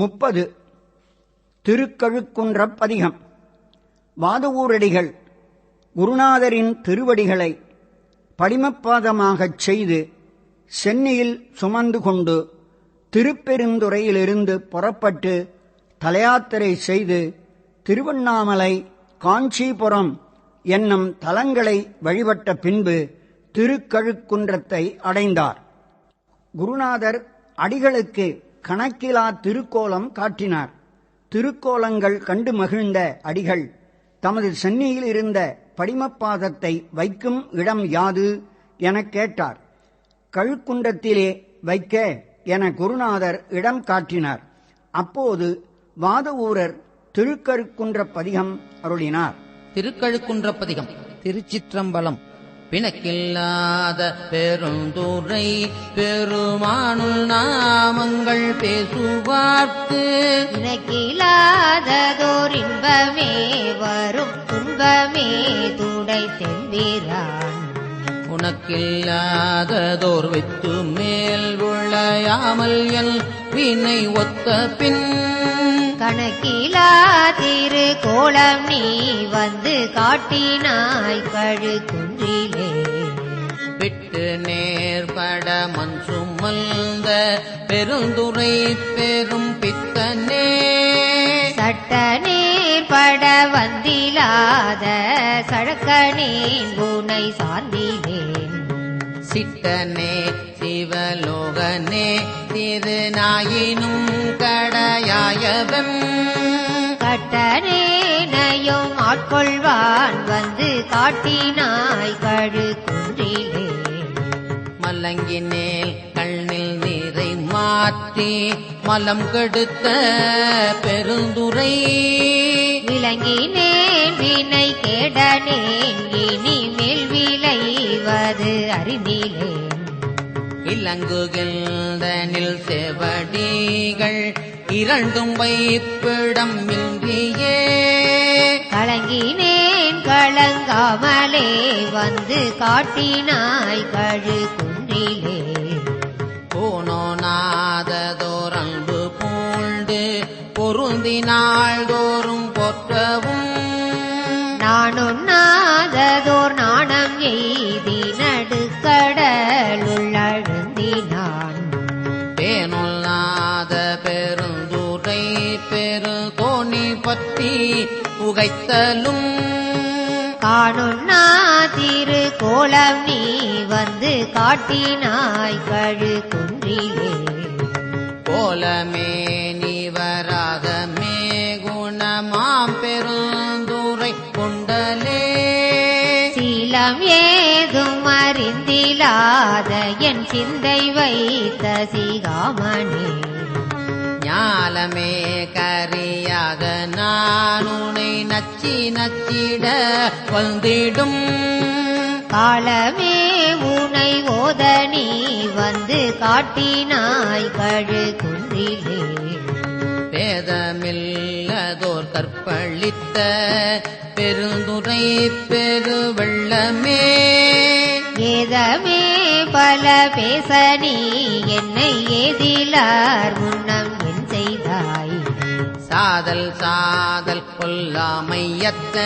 முப்பது. திருக்கழுக்குன்ற பதிகம் வாதவூரடிகள் குருநாதரின் திருவடிகளை படிமப்பாதமாகச் செய்து சென்னையில் சுமந்து கொண்டு திருப்பெருந்துறையிலிருந்து புறப்பட்டு தலையாத்திரை செய்து திருவண்ணாமலை காஞ்சிபுரம் என்னும் தலங்களை வழிபட்ட பின்பு திருக்கழுக்குன்றத்தை அடைந்தார். குருநாதர் அடிகளுக்கு கணக்கிலா திருக்கோலம் காட்டினார். திருக்கோலங்கள் கண்டு மகிழ்ந்த அடிகள். தமது சென்னியில் இருந்த படிமப்பாதத்தை வைக்கும் இடம் யாது? எனக் கேட்டார். கழுக்குன்றத்திலே வைக்க என குருநாதர் இடம் காட்டினார். அப்போது வாதவூரர் திருக்கழுக்குன்ற பதிகம் அருளினார். திருக்கழுக்குன்ற பதிகம். திருச்சிற்றம்பலம். பிணக்கில்லாத பெருந்துரை பெருமானுள் நாமங்கள் பேசுவார்க்கு. இனக்கிலாததோர் இன்பமே வரும் துன்பமே துடை தெம்பிரான் உனக்கில்லாததோர் வைத்து மேல் விளையாமல் என் வினை ஒத்த பின் கணக்கிலா திரு கோலம் நீ வந்து காட்டினாய் கழு குன்றிலே விட்டு நேர்பட மண் சுமந்த பெருந்துரை பெரும் பித்தனே. சட்ட நீர் பட வந்திலாத சழக்கனேன் உனை சார்ந்திலேன் சிட்டனே சிவலோகனே திருநாயினும் கடையாயவன். கட்டனேனையும் ஆட்கொள்வான் வந்து காட்டினாய் கழு குன்றிலே. மலங்கினேல் கண்ணில் நீரை மாற்றி மலம் கெடுத்த பெருந்துரை. விளங்கினேன் வினை கேடனேன் இலங்குகின்றனில் செவடிகள் இரண்டும் வைப்பிடம் இன்றியே. கலங்கினேன் கலங்காமலே வந்து காட்டினாய் கழு குன்றிலே. போனோநாததோர் அன்பு பூண்டு பொருந்தினாள் தோறும் நடுக்கடலுள்ளழுந்தினான் பேனொல்லாத பெருந்துரை பெரு தோணி பற்றி புகைத்தலும். காணுண்ணா திரு கோலம் நீ வந்து காட்டினாய் கழு குன்றிலே. போலமே நீவராக மே குணமாம் பெருந்துரை கொண்டலே. சீலம் அறிந்திலாத என் சிந்தை வைத்த சிகாமணி. ஞாலமே கரியாக நான் உனை நச்சி நச்சிட வந்திடும். காலமே உனை ஓத நீ வந்து காட்டினாய் கழு குன்றிலே. பேதமில்லதோர் கற்பழித்த பெருந்துரை பெருவெள்ளமே. ஏதமே பல பேச நீ என்னை ஏதிலார் முன்னம் என் செய்தாய். சாதல் சாதல் கொல்லாமையத்த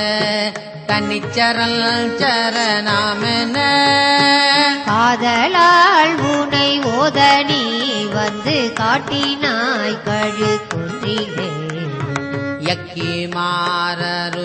தனிச்சரல் சரணாமென. காதலால் உனை ஓத நீ வந்து காட்டினாய் கழு குன்றிலே யக்கி மாறரு